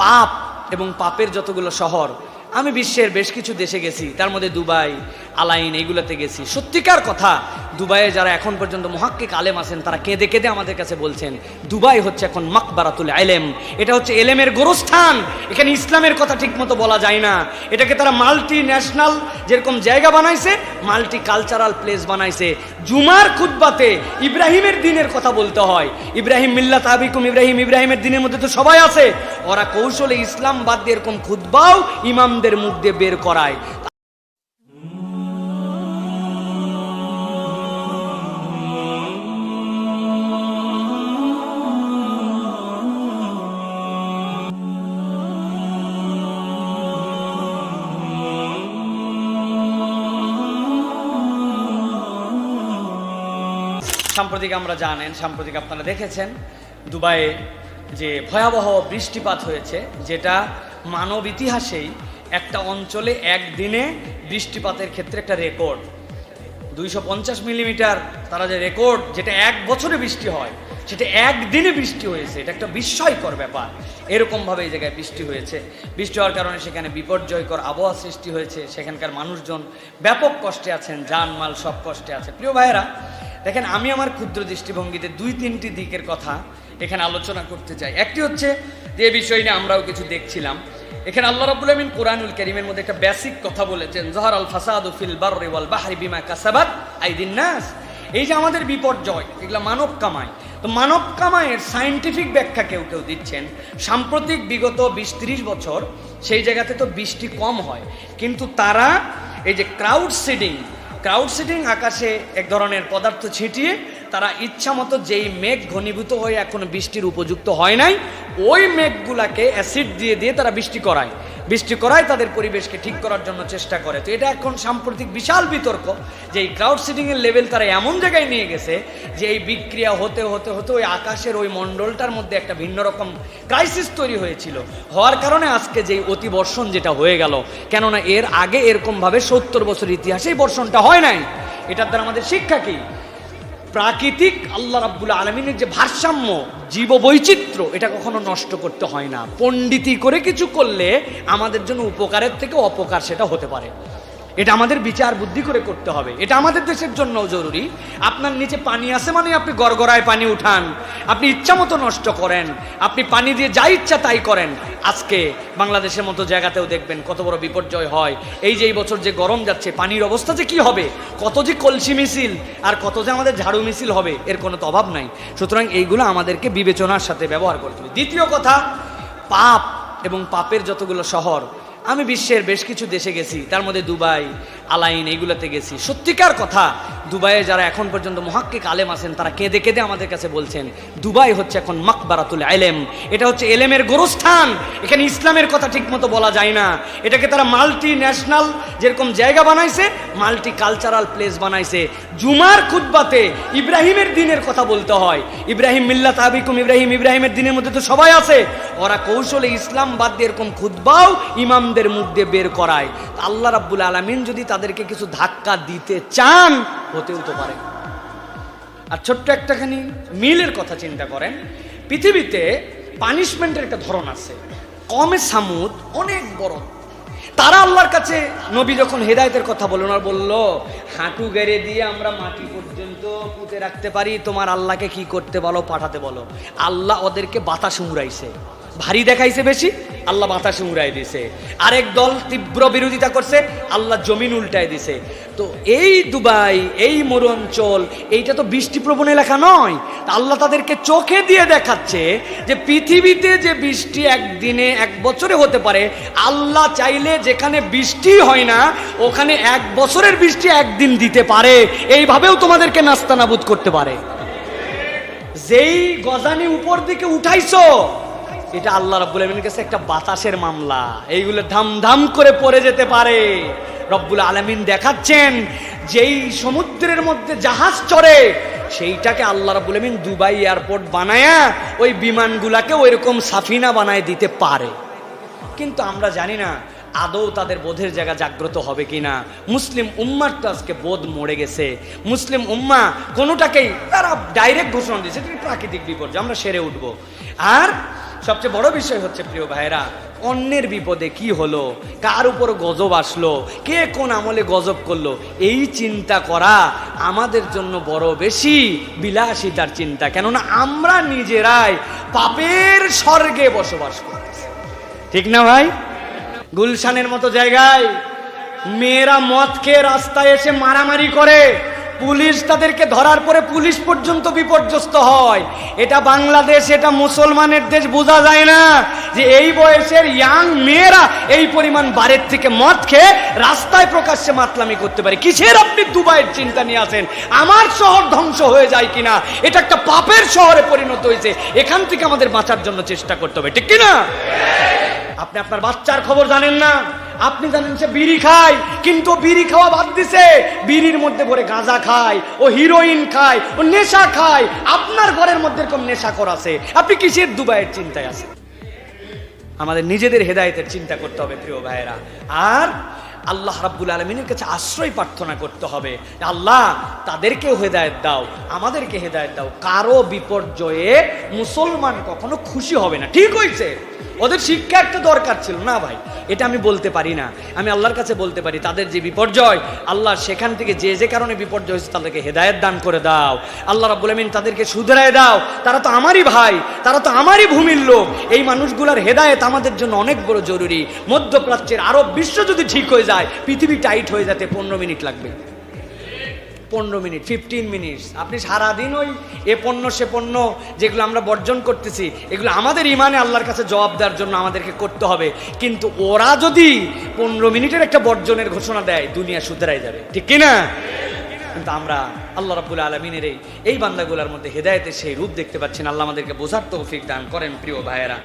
পাপ এবং পাপের যতগুলো শহর আমি বিশ্বের বেশ কিছু দেশে গেছি তার মধ্যে দুবাই আলাইন, এইগুলোতে গেছি। সত্যিকার কথা, দুবাইয়ে যারা এখন পর্যন্ত মহাক্কিক আলেম আছেন, তারা কেঁদে কেঁদে আমাদের কাছে বলছেন, দুবাই হচ্ছে এখন মাকবারাতুল আলেম এটা হচ্ছে এলেমের গোরস্থান। এখানে ইসলামের কথা ঠিকমতো বলা যায় না। এটাকে তারা মাল্টি ন্যাশনাল যেরকম জায়গা বানাইছে মাল্টি কালচারাল প্লেস বানাইছে। জুমার খুদ্বাতে ইব্রাহিমের দিনের কথা বলতে হয়। ইব্রাহিম মিল্লা তাবিকুম ইব্রাহিম ইব্রাহিমের দিনের মধ্যে তো সবাই আছে। ওরা কৌশলে ইসলাম বাদ দিয়ে এরকম খুদ্বাও ইমামদের মুখ দিয়ে বের করায়। সাম্প্রতিক আমরা জানেন, সাম্প্রতিক আপনারা দেখেছেন, দুবাইয়ে যে ভয়াবহ বৃষ্টিপাত হয়েছে, যেটা মানব ইতিহাসেই একটা অঞ্চলে একদিনে বৃষ্টিপাতের ক্ষেত্রে একটা রেকর্ড। দুইশো পঞ্চাশ মিলিমিটার তারা যে রেকর্ড, যেটা এক বছরে বৃষ্টি হয়, সেটা একদিনে বৃষ্টি হয়েছে, এটা একটা বিস্ময়কর ব্যাপার। এরকমভাবে এই জায়গায় বৃষ্টি হয়েছে। বৃষ্টি হওয়ার কারণে সেখানে বিপর্যয়কর আবহাওয়া সৃষ্টি হয়েছে, সেখানকার মানুষজন ব্যাপক কষ্টে আছেন জানমাল সব কষ্টে আছে। প্রিয় ভাইয়েরা দেখেন, আমি আমার ক্ষুদ্র দৃষ্টিভঙ্গিতে দুই, তিনটি দিকের কথা এখানে আলোচনা করতে চাই। একটি হচ্ছে যে বিষয় নিয়ে আমরাও কিছু দেখছিলাম। এখানে আল্লাহ রাব্বুল আমিন কোরআনুল কারীমের মধ্যে একটা বেসিক কথা বলেছেন, জহর আল ফাসাদু ফিল বাররি ওয়াল বাহরি বিমা কাসাবাত আইদিন নাস। এই যে আমাদের বিপর্যয়, এগুলো মানব কামায় তো মানব কামায়ের সায়েন্টিফিক ব্যাখ্যা কেউ কেউ দিচ্ছেন। সাম্প্রতিক বিগত বিশ, ত্রিশ বছর সেই জায়গাতে তো বৃষ্টি কম হয়। কিন্তু তারা এই যে ক্রাউড সিডিং ক্রাউড সিটিং আকাশে এক ধরনের পদার্থ ছিটিয়ে তারা ইচ্ছা মতো যেই মেঘ ঘনীভূত হয়ে এখন বৃষ্টির উপযুক্ত হয় নাই, ওই মেঘগুলাকে অ্যাসিড দিয়ে দিয়ে তারা বৃষ্টি করায়। বৃষ্টি করায় তাদের পরিবেশকে ঠিক করার জন্য চেষ্টা করে। তো এটা এখন সাম্প্রতিক বিশাল বিতর্ক যে এই ক্রাউড সিডিংয়ের লেভেল তারা এমন জায়গায় নিয়ে গেছে যে এই বিক্রিয়া হতে হতে হতে ওই আকাশের ওই মণ্ডলটার মধ্যে একটা ভিন্ন রকম ক্রাইসিস তৈরি হয়েছিল। হওয়ার কারণে আজকে যেই অতিবর্ষণ যেটা হয়ে গেল, কেননা এর আগে এরকমভাবে সত্তর বছর ইতিহাসেই বর্ষণটা হয় নাই। এটার দ্বারা আমাদের শিক্ষা কি? প্রাকৃতিক আল্লাহ রাব্বুল আলমিনের যে ভারসাম্য জীব বৈচিত্র্য এটা কখনো নষ্ট করতে হয় না। পণ্ডিতি করে কিছু করলে আমাদের জন্য উপকারের থেকে অপকার সেটা হতে পারে। এটা আমাদের বিচার বুদ্ধি করে করতে হবে। এটা আমাদের দেশের জন্য জরুরি। আপনার নিচে পানি আছে মানে আপনি গড়গড়ায় পানি উঠান। আপনি ইচ্ছা মতো নষ্ট করেন। আপনি পানি দিয়ে যা ইচ্ছা তাই করেন। আজকে বাংলাদেশের মতো জায়গাতেও দেখবেন কত বড় বিপর্যয় হয়। এই যে এই বছর যে গরম যাচ্ছে, পানির অবস্থা যে কি হবে? কত যে কলসি মিছিল আর কত যে আমাদের ঝাড়ু মিছিল হবে, এর কোনো তো অভাব নাই। সুতরাং এইগুলো আমাদেরকে বিবেচনার সাথে ব্যবহার করতে হবে। দ্বিতীয় কথা, পাপ এবং পাপের যতগুলো শহর আমি বিশ্বের বেশ কিছু দেশে গেছি তার মধ্যে দুবাই আলাইন, এইগুলোতে গেছি। সত্যিকার কথা, দুবাইয়ে যারা এখন পর্যন্ত মহাক্কিক আলেম আছেন, তারা কেঁদে কেঁদে আমাদের কাছে বলছেন, দুবাই হচ্ছে এখন মাকবারাতুল আলেম। এটা হচ্ছে এলেমের গোরস্থান। এখানে ইসলামের কথা ঠিকমতো বলা যায় না। এটাকে তারা মাল্টি ন্যাশনাল যেরকম জায়গা বানাইছে মাল্টি কালচারাল প্লেস বানাইছে। জুমার খুদ্বাতে ইব্রাহিমের দিনের কথা বলতে হয়। ইব্রাহিম মিল্লা তাবিকুম ইব্রাহিম, ইব্রাহিমের দিনের মধ্যে তো সবাই আছে। ওরা কৌশলে ইসলাম বাদ দিয়ে এরকম খুদ্বাও ইমামদের মুখ দিয়ে বের করায়। আল্লাহ রাব্বুল আলমিন যদি তাদেরকে কিছু ধাক্কা দিতে চান হতেও তো পারে। আর ছোট্ট একটাখানি মিলের কথা চিন্তা করেন, পৃথিবীতে পানিশমেন্টের একটা ধরন আছে। কমে সামুদ অনেক বড়। তারা আল্লাহর কাছে নবী যখন হেদায়তের কথা বলল না বলল, হাঁটু গেড়ে দিয়ে আমরা মাটি পর্যন্ত পুঁতে রাখতে পারি, তোমার আল্লাহকে কি করতে বলো, পাঠাতে বলো। আল্লাহ ওদেরকে বাতাস উড়াইছে। ভারী দেখাইছে বেশি আল্লাহ বাতাসে উড়াই দিছে। আরেক দল তীব্র বিরোধিতা করছে, আল্লাহ জমিন উল্টায় দিছে। তো এই দুবাই, এই মরু অঞ্চল, এইটা তো বৃষ্টিপ্রবণ এলাকা নয়। আল্লাহ তাদেরকে চোখে দিয়ে দেখাচ্ছে যে পৃথিবীতে যে বৃষ্টি একদিনে এক বছরে হতে পারে, আল্লাহ চাইলে যেখানে বৃষ্টি হয় না, ওখানে এক বছরের বৃষ্টি একদিন দিতে পারে। এইভাবেও তোমাদেরকে নাস্তানাবুদ করতে পারে। যেই গজানি উপর দিকে উঠাইছো এটা আল্লাহ রাব্বুল আলমিনের কাছে একটা বাতাসের মামলা। এইগুলো ধাম ধাম করে পড়ে যেতে পারে। রব্বুল আলমিন দেখাচ্ছেন যেই সমুদ্রের মধ্যে জাহাজ চড়ে, সেইটাকে আল্লাহ রাব্বুল আলমিন দুবাই এয়ারপোর্ট বানায়া ওই বিমানগুলাকে ওই রকম সাফিনা বানায় দিতে পারে। কিন্তু আমরা জানি না আদৌ তাদের বোধের জায়গা জাগ্রত হবে কিনা। মুসলিম উম্মার তো আজকে বোধ মরে গেছে। মুসলিম উম্মা কোনোটাকেই তারা ডাইরেক্ট ঘোষণা দিয়েছে প্রাকৃতিক বিপর্যয়, আমরা সেরে উঠব। আর সবচেয়ে বড় বিষয় হচ্ছে প্রিয় ভাইরা অন্যের বিপদে কি হলো, কার উপর গজব আসলো, কে কোন আমলে গজব করল, এই চিন্তা করা আমাদের জন্য বড় বেশি বিলাসিতার চিন্তা। কেননা আমরা নিজেরাই পাপের স্বর্গে বসবাস করতেছি। ঠিক না ভাই? গুলশানের মতো জায়গায় মেয়েরা মদ খেয়ে রাস্তায় এসে মারামারি করে পুলিশ তাদেরকে ধরার পরে পুলিশ পর্যন্ত বিপর্যস্ত হয়। এটা বাংলাদেশ, এটা মুসলমানের দেশ, বোঝা যায় না যে এই বয়সের ইয়াং মেয়েরা এই পরিমাণ বারের থেকে মদ খেয়ে রাস্তায় প্রকাশ্যে মাতলামি করতে পারে। কিসের আপনি দুবাইয়ের চিন্তা নিয়ে আসেন? আমার শহর ধ্বংস হয়ে যায় কিনা? এটা একটা পাপের শহরে পরিণত হয়েছে। এখান থেকে আমাদের বাঁচার জন্য চেষ্টা করতে হবে। ঠিক কিনা? আপনি আপনার বাচ্চার খবর জানেন না? আপনি জানেন সে বিড়ি খায়, কিন্তু বিড়ি খাওয়া বাদ দিছে। বিড়ির মধ্যে পরে গাঁজা খায়, ও হিরোইন খায়, ও নেশা খায়। আপনার ঘরের মধ্যে এরকম নেশা করাছে আপনি কিসের দুবাইয়ের চিন্তায় আছেন? আমাদের নিজেদের হেদায়তের চিন্তা করতে হবে, প্রিয় ভাইয়েরা। আর আল্লাহ রাব্বুল আলমিনের কাছে আশ্রয় প্রার্থনা করতে হবে। আল্লাহ তাদেরকেও হেদায়েত দাও, আমাদেরকে হেদায়েত দাও। কারও বিপর্যয়ে মুসলমান কখনো খুশি হবে না। ঠিক হয়েছে ওদের শিক্ষা একটা দরকার ছিল। না ভাই, এটা আমি বলতে পারি না। আমি আল্লাহর কাছে বলতে পারি, তাদের যে বিপর্যয়, আল্লাহ সেখান থেকে যে যে কারণে বিপর্যয় হয়েছে, তাদেরকে হেদায়েত দান করে দাও। আল্লাহ আমিন তাদেরকে শুধরায় দাও। তারা তো আমারই ভাই, তারা তো আমারই ভূমির লোক। এই মানুষগুলার হেদায়েত আমাদের জন্য অনেক বড় জরুরি। মধ্যপ্রাচ্যের আরব বিশ্ব যদি ঠিক হয়ে যায় পৃথিবী টাইট হয়ে যেতে পনেরো মিনিট লাগবে। পনেরো মিনিট ফিফটিন মিনিটস আপনি সারাদিন ওই এ পণ্য, সে পণ্য যেগুলো আমরা বর্জন করতেছি, এগুলো আমাদের ইমানে আল্লাহর কাছে জবাব দেওয়ার জন্য আমাদেরকে করতে হবে। কিন্তু ওরা যদি পনেরো মিনিটের একটা বর্জনের ঘোষণা দেয়, দুনিয়া শুধরাই যাবে। ঠিক কিনা? কিন্তু আমরা আল্লাহ রাবুল আলমিনের এই এই বান্দাগুলোর মধ্যে হেদায়েতের সেই রূপ দেখতে পাচ্ছেন আল্লাহ আমাদেরকে বোঝার তো তৌফিক দান করেন প্রিয় ভাইয়েরা।